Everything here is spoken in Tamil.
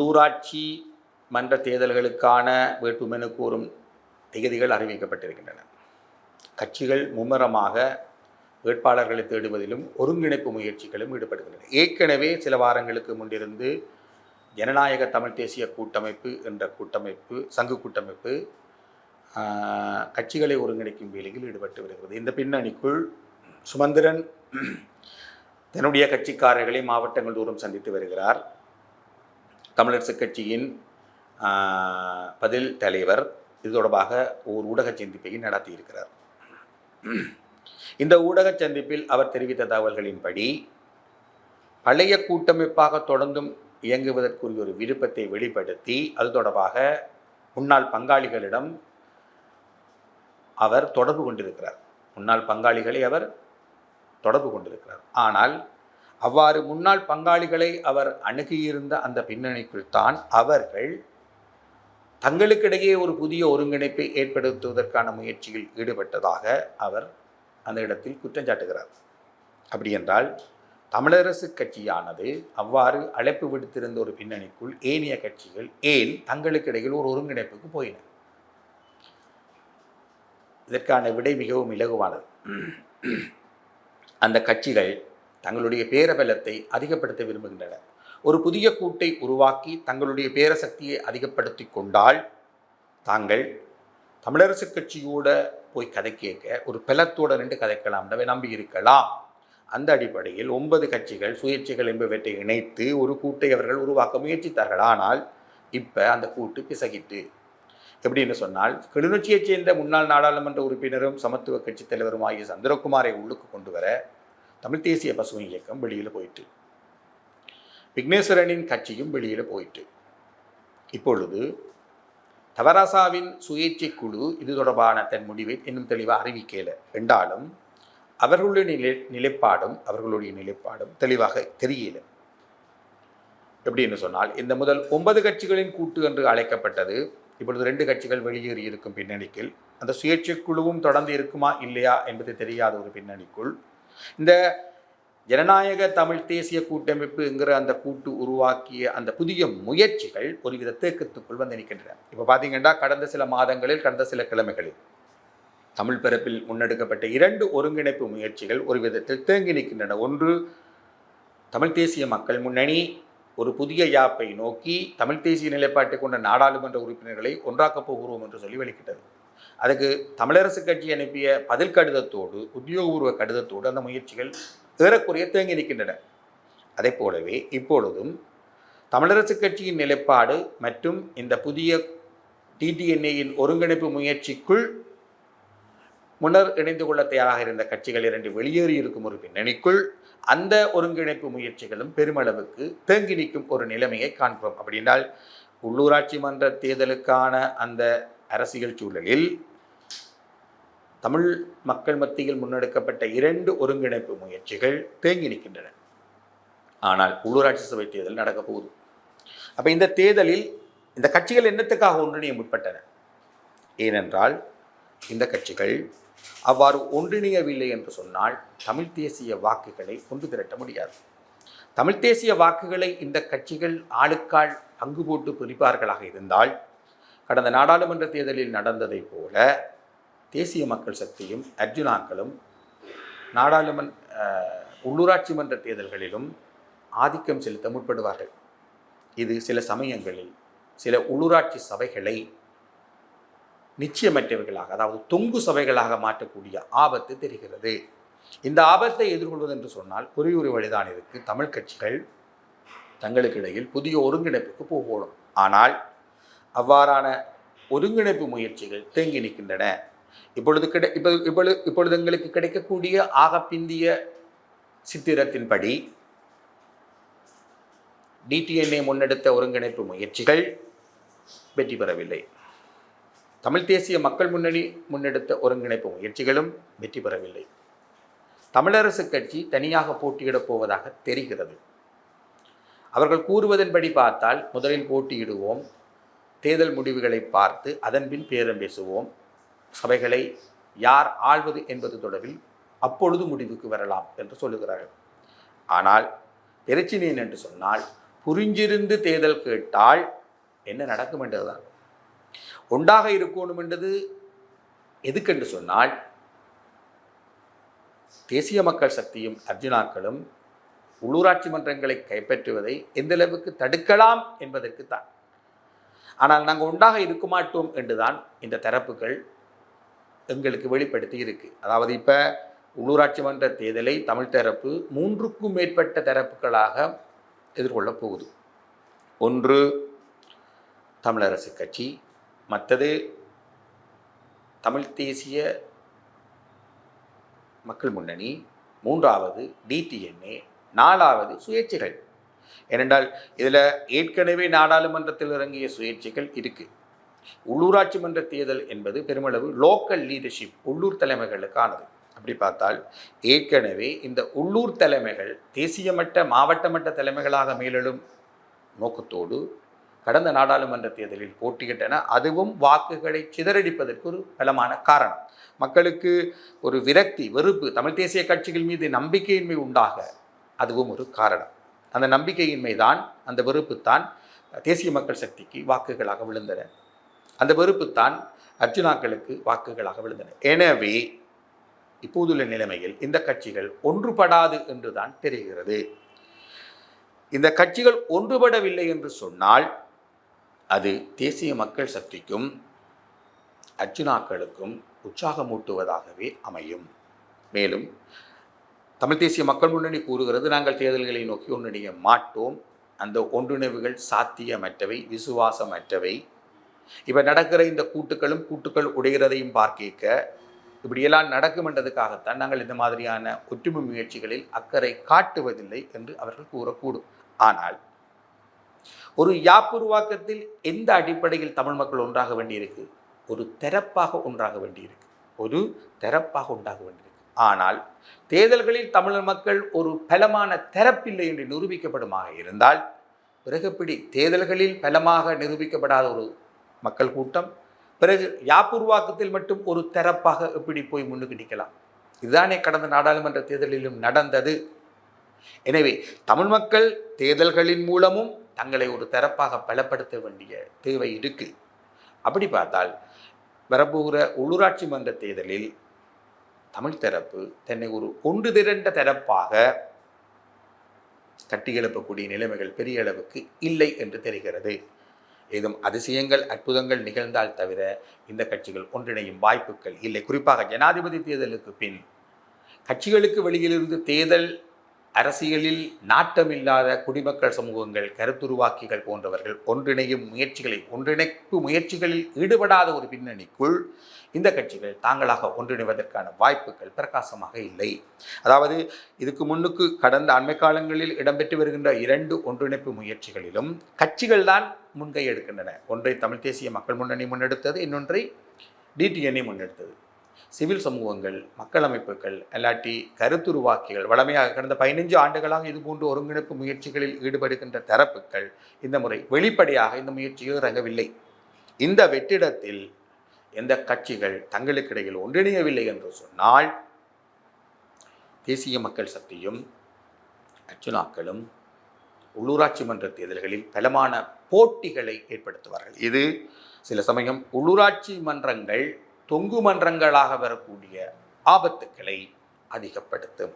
உள்ளூராட்சி மன்ற தேர்தல்களுக்கான வேட்புமனு கூறும் திகதிகள் அறிவிக்கப்பட்டிருக்கின்றன. கட்சிகள் மும்முரமாக வேட்பாளர்களை தேடுவதிலும் ஒருங்கிணைப்பு முயற்சிகளும் ஈடுபடுகின்றன. ஏற்கனவே சில வாரங்களுக்கு முன்னிருந்து ஜனநாயக தமிழ் தேசிய கூட்டமைப்பு என்ற கூட்டமைப்பு சங்கு கூட்டமைப்பு கட்சிகளை ஒருங்கிணைக்கும் வேலையில் ஈடுபட்டு வருகிறது. இந்த பின்னணிக்குள் சுமந்திரன் தன்னுடைய கட்சிக்காரர்களை மாவட்டங்கள் தோறும் சந்தித்து வருகிறார். தமிழரசு கட்சியின் பதில் தலைவர் இது தொடர்பாக ஒரு ஊடக சந்திப்பை நடத்தியிருக்கிறார். இந்த ஊடக சந்திப்பில் அவர் தெரிவித்த தகவல்களின்படி பழைய கூட்டமைப்பாக தொடர்ந்தும் இயங்குவதற்குரிய ஒரு விருப்பத்தை வெளிப்படுத்தி அது தொடர்பாக முன்னாள் பங்காளிகளிடம் அவர் தொடர்பு கொண்டிருக்கிறார். முன்னாள் பங்காளிகளை அவர் தொடர்பு கொண்டிருக்கிறார். ஆனால் அவ்வாறு முன்னாள் பங்காளிகளை அவர் அணுகியிருந்த அந்த பின்னணிக்குள் தான் அவர்கள் தங்களுக்கிடையே ஒரு புதிய ஒருங்கிணைப்பை ஏற்படுத்துவதற்கான முயற்சியில் ஈடுபட்டதாக அவர் அந்த இடத்தில் குற்றம் சாட்டுகிறார் அப்படி என்றால் தமிழரசு கட்சியானது அவ்வாறு அழைப்பு விடுத்திருந்த ஒரு பின்னணிக்குள் ஏனைய கட்சிகள் ஏன் தங்களுக்கிடையில் ஒரு ஒருங்கிணைப்புக்கு போயின? இதற்கான விடை மிகவும் இலகுவானது. அந்த கட்சிகள் தங்களுடைய பேரபலத்தை அதிகப்படுத்த விரும்புகின்றனர். ஒரு புதிய கூட்டை உருவாக்கி தங்களுடைய பேரசக்தியை அதிகப்படுத்தி கொண்டால் தாங்கள் தமிழரசு கட்சியோட போய் கதை கேட்க ஒரு பலத்தோட நின்று கதைக்கலாம் நம்பி இருக்கலாம். அந்த அடிப்படையில் ஒன்பது கட்சிகள் சுயேட்சைகள் என்பவற்றை இணைத்து ஒரு கூட்டை அவர்கள் உருவாக்க முயற்சித்தார்கள். ஆனால் இப்போ அந்த கூட்டு பிசகிட்டு எப்படின்னு சொன்னால் கிளிநொச்சியைச் சேர்ந்த முன்னாள் நாடாளுமன்ற உறுப்பினரும் சமத்துவ கட்சி தலைவருமாகிய சந்திரகுமாரை உள்ளுக்கு கொண்டு வர தமிழ் தேசிய பசுமை இயக்கம் வெளியில் போயிட்டு. விக்னேஸ்வரனின் கட்சியும் வெளியில் போயிட்டு. இப்பொழுது தவராசாவின் சுயேட்சை குழு இது தொடர்பான தன் முடிவை இன்னும் தெளிவாக அறிவிக்கல. என்றாலும் அவர்களுடைய நிலை நிலைப்பாடும் அவர்களுடைய நிலைப்பாடும் தெளிவாக தெரியல. எப்படின்னு சொன்னால் இந்த முதல் ஒன்பது கட்சிகளின் கூட்டு என்று அழைக்கப்பட்டது இப்பொழுது ரெண்டு கட்சிகள் வெளியேறி இருக்கும் பின்னணிக்குள் அந்த சுயேட்சை குழுவும் தொடர்ந்து இருக்குமா இல்லையா என்பது தெரியாத ஒரு பின்னணிக்குள் இந்த ஜனநாயக தமிழ் தேசிய கூட்டமைப்புங்கிற அந்த கூட்டு உருவாக்கிய அந்த புதிய முயற்சிகள் ஒருவித தேக்கத்துக்குள் வந்து நிற்கின்றன. இப்போ பார்த்தீங்கன்னா கடந்த சில மாதங்களில் கடந்த சில கிழமைகளில் தமிழ் பரப்பில் முன்னெடுக்கப்பட்ட இரண்டு ஒருங்கிணைப்பு முயற்சிகள் ஒரு விதத்தில் தேங்கி நிற்கின்றன. ஒன்று தமிழ் தேசிய மக்கள் முன்னணி ஒரு புதிய யாப்பை நோக்கி தமிழ் தேசிய நிலைப்பாட்டை கொண்ட நாடாளுமன்ற உறுப்பினர்களை ஒன்றாக்கப் போகிறோம் என்று சொல்லி வெளிக்கிட்டது அதுக்கு தமிழரசு கட்சி அனுப்பிய பதில் கடிதத்தோடு உத்தியோகபூர்வ கடிதத்தோடு அந்த முயற்சிகள் ஏறக்குறைய தேங்கி நிற்கின்றன. அதே போலவே இப்பொழுதும் தமிழரசு கட்சியின் நிலைப்பாடு மற்றும் இந்த புதிய டிடிஎன்ஏயின் ஒருங்கிணைப்பு முயற்சிக்குள் முன்னர் இணைந்து கொள்ள தயாராக இருந்த கட்சிகள் இரண்டு வெளியேறி இருக்கும் ஒரு பின்னணிக்குள் அந்த ஒருங்கிணைப்பு முயற்சிகளும் பெருமளவுக்கு தேங்கி நிற்கும் ஒரு நிலைமையை காண்கிறோம். அப்படின்னால் உள்ளூராட்சி மன்ற தேர்தலுக்கான அந்த அரசியல் சூழலில் தமிழ் மக்கள் மத்தியில் முன்னெடுக்கப்பட்ட இரண்டு ஒருங்கிணைப்பு முயற்சிகள் தேங்கி நிற்கின்றன ஆனால் உள்ளூராட்சி சபை தேர்தல் நடக்க போகுது. அப்போ இந்த தேர்தலில் இந்த கட்சிகள் என்னத்துக்காக ஒன்றிணைய முற்பட்டன? ஏனென்றால் இந்த கட்சிகள் அவ்வாறு ஒன்றிணையவில்லை என்று சொன்னால் தமிழ் தேசிய வாக்குகளை கொண்டு திரட்ட முடியாது. தமிழ் தேசிய வாக்குகளை இந்த கட்சிகள் ஆளுக்கால் பங்கு போட்டு பிரிப்பார்களாக இருந்தால் கடந்த நாடாளுமன்ற தேர்தலில் நடந்ததைப் போல தேசிய மக்கள் சக்தியும் அர்ஜுனாக்களும் நாடாளுமன்ற உள்ளூராட்சி மன்ற தேர்தல்களிலும் ஆதிக்கம் செலுத்த முற்படுவார்கள். இது சில சமயங்களில் சில உள்ளூராட்சி சபைகளை நிச்சயமற்றவர்களாக அதாவது தொங்கு சபைகளாக மாற்றக்கூடிய ஆபத்து தெரிகிறது. இந்த ஆபத்தை எதிர்கொள்வது என்று சொன்னால் ஒரே ஒரு வழிதான். இருக்கு தமிழ் கட்சிகள் தங்களுக்கு இடையில் புதிய ஒருங்கிணைப்புக்கு போகணும். ஆனால் அவ்வாறான ஒருங்கிணைப்பு முயற்சிகள் தேங்கி நிற்கின்றன. இப்பொழுது கிடை இப்போ இப்பொழுது இப்பொழுது எங்களுக்கு கிடைக்கக்கூடிய ஆகப்பிந்திய சித்திரத்தின்படி டிடிஎன்ஏ முன்னெடுத்த ஒருங்கிணைப்பு முயற்சிகள் வெற்றி பெறவில்லை. தமிழ் தேசிய மக்கள் முன்னணி முன்னெடுத்த ஒருங்கிணைப்பு முயற்சிகளும் வெற்றி பெறவில்லை. தமிழரசு கட்சி தனியாக போட்டியிடப் போவதாக தெரிகிறது. அவர்கள் கூறுவதன்படி பார்த்தால் முதலில் போட்டியிடுவோம். தேர்தல் முடிவுகளை பார்த்து அதன்பின் பேரம் பேசுவோம். சபைகளை யார் ஆள்வது என்பது தொடர்பில் அப்பொழுது முடிவுக்கு வரலாம் என்று சொல்லுகிறார்கள். ஆனால் பிரச்சினை என்று சொன்னால் புரிஞ்சிருந்து தேர்தல் கேட்டால் என்ன நடக்கும் என்றதுதான். ஒன்றாக இருக்கணும் என்றது எதுக்கென்று சொன்னால் தேசிய மக்கள் சக்தியும் அர்ஜுனாக்களும் உள்ளூராட்சி மன்றங்களை கைப்பற்றுவதை எந்த அளவுக்கு தடுக்கலாம் என்பதற்குத்தான். ஆனால் நாங்கள் உண்டாக இருக்க மாட்டோம் என்றுதான் இந்த தரப்புகள் எங்களுக்கு வெளிப்படுத்தி இருக்கு. அதாவது இப்போ உள்ளூராட்சி மன்ற தேர்தலை தமிழ் தரப்பு மூன்றுக்கும் மேற்பட்ட தரப்புகளாக எதிர்கொள்ளப் போகுது. ஒன்று தமிழரசு கட்சி மற்றது தமிழ் தேசிய மக்கள் முன்னணி மூன்றாவது டிடிஎன்ஏ நாலாவது சுயேட்சைகள். ஏனென்றால் இதில் ஏற்கனவே நாடாளுமன்றத்தில் இறங்கிய சுயேட்சைகள் இருக்கு. உள்ளூராட்சி மன்ற தேர்தல் என்பது பெருமளவு லோக்கல் லீடர்ஷிப் உள்ளூர் தலைமைகளுக்கானது. அப்படி பார்த்தால் ஏற்கனவே இந்த உள்ளூர் தலைமைகள் தேசிய மட்ட மாவட்ட மட்ட தலைமைகளாக மேலெழும் நோக்கத்தோடு கடந்த நாடாளுமன்ற தேர்தலில் போட்டியிட்டன. அதுவும் வாக்குகளை சிதறடிப்பதற்கு ஒரு பலமான காரணம். மக்களுக்கு ஒரு விரக்தி வெறுப்பு தமிழ் தேசிய கட்சிகள் மீது நம்பிக்கையின்மை உண்டாக அதுவும் ஒரு காரணம். அந்த நம்பிக்கையின்மை தான் அந்த வெறுப்பு தான் தேசிய மக்கள் சக்திக்கு வாக்குகளாக விழுந்தன. அந்த வெறுப்பு தான் அர்ஜுனாக்களுக்கு வாக்குகளாக விழுந்தன. எனவே இப்போதுள்ள நிலைமையில் இந்த கட்சிகள் ஒன்றுபடாது என்றுதான் தெரிகிறது. இந்த கட்சிகள் ஒன்றுபடவில்லை என்று சொன்னால் அது தேசிய மக்கள் சக்திக்கும் அர்ஜுனாக்களுக்கும் உற்சாகமூட்டுவதாகவே அமையும். மேலும் தமிழ் தேசிய மக்கள் முன்னணி கூறுகிறது நாங்கள் தேர்தல்களை நோக்கி ஒன்றிணைய மாட்டோம். அந்த ஒன்றிணைவுகள் சாத்தியமற்றவை விசுவாசமற்றவை. இப்போ நடக்கிற இந்த கூட்டுக்களும் கூட்டுக்கள் உடைகிறதையும் பார்க்க இப்படியெல்லாம் நடக்கும் என்றதுக்காகத்தான் நாங்கள் இந்த மாதிரியான ஒற்றுமை முயற்சிகளில் அக்கறை காட்டுவதில்லை என்று அவர்கள் கூறக்கூடும். ஆனால் ஒரு யாப்புருவாக்கத்தில் எந்த அடிப்படையில் தமிழ் மக்கள் ஒன்றாக வேண்டியிருக்கு? ஒரு தெரப்பாக ஒன்றாக வேண்டியிருக்கு. ஒரு தெரப்பாக உண்டாக வேண்டியிருக்கு. ஆனால் தேர்தல்களில் தமிழர் மக்கள் ஒரு பலமான தரப்பில்லை என்று நிரூபிக்கப்படுமாக இருந்தால் பிறகுப்படி தேர்தல்களில் பலமாக நிரூபிக்கப்படாத ஒரு மக்கள் கூட்டம் பிறகு யாப்புருவாக்கத்தில் மட்டும் ஒரு தரப்பாக எப்படி போய் முன்னுக்கு நிற்கலாம்? இதுதானே கடந்த நாடாளுமன்ற தேர்தலிலும் நடந்தது. எனவே தமிழ் மக்கள் தேர்தல்களின் மூலமும் தங்களை ஒரு தரப்பாக பலப்படுத்த வேண்டிய தேவை இருக்கு. அப்படி பார்த்தால் வரப்போகிற உள்ளூராட்சி மன்ற தேர்தலில் தமிழ் தரப்பு தன்னை ஒரு ஒன்று திரண்ட தரப்பாக கட்டியெழுப்பக்கூடிய நிலைமைகள் பெரிய அளவுக்கு இல்லை என்று தெரிகிறது. ஏதும் அதிசயங்கள் அற்புதங்கள் நிகழ்ந்தால் தவிர இந்த கட்சிகள் ஒன்றிணையும் வாய்ப்புகள் இல்லை. குறிப்பாக ஜனாதிபதி தேர்தலுக்கு பின் கட்சிகளுக்கு வெளியிலிருந்து தேர்தல் அரசியலில் நாட்டமில்லாத குடிமக்கள் சமூகங்கள் கருத்துருவாக்கிகள் போன்றவர்கள் ஒன்றிணையும் முயற்சிகளை ஒன்றிணைப்பு முயற்சிகளில் ஈடுபடாத ஒரு பின்னணிக்குள் இந்த கட்சிகள் தாங்களாக ஒன்றிணைவதற்கான வாய்ப்புகள் பிரகாசமாக இல்லை. அதாவது இதுக்கு முன்னுக்கு கடந்த அண்மை காலங்களில் இடம்பெற்று வருகின்ற இரண்டு ஒன்றிணைப்பு முயற்சிகளிலும் கட்சிகள் தான் முன்கை எடுக்கின்றன. ஒன்றை தமிழ் தேசிய மக்கள் முன்னணி முன்னெடுத்தது இன்னொன்றை டிடிஎன்ஏ முன்னெடுத்தது. சிவில் சமூகங்கள் மக்கள் அமைப்புகள் அல்லாட்டி கருத்துருவாக்கிகள் வளமையாக கடந்த பதினைஞ்சு ஆண்டுகளாக இதுபோன்ற ஒருங்கிணைப்பு முயற்சிகளில் ஈடுபடுகின்ற தரப்புகள் இந்த முறை வெளிப்படையாக இந்த முயற்சியில் இறங்கவில்லை. இந்த வெற்றிடத்தில் எந்த கட்சிகள் தங்களுக்கிடையில் ஒன்றிணையவில்லை என்று சொன்னால் தேசிய மக்கள் சக்தியும் அர்ச்சுனாக்களும் உள்ளூராட்சி மன்ற தேர்தல்களில் பலமான போட்டிகளை ஏற்படுத்துவார்கள். இது சில சமயம் உள்ளூராட்சி மன்றங்கள் தொங்கு மன்றங்களாக வரக்கூடிய ஆபத்துக்களை அதிகப்படுத்தும்.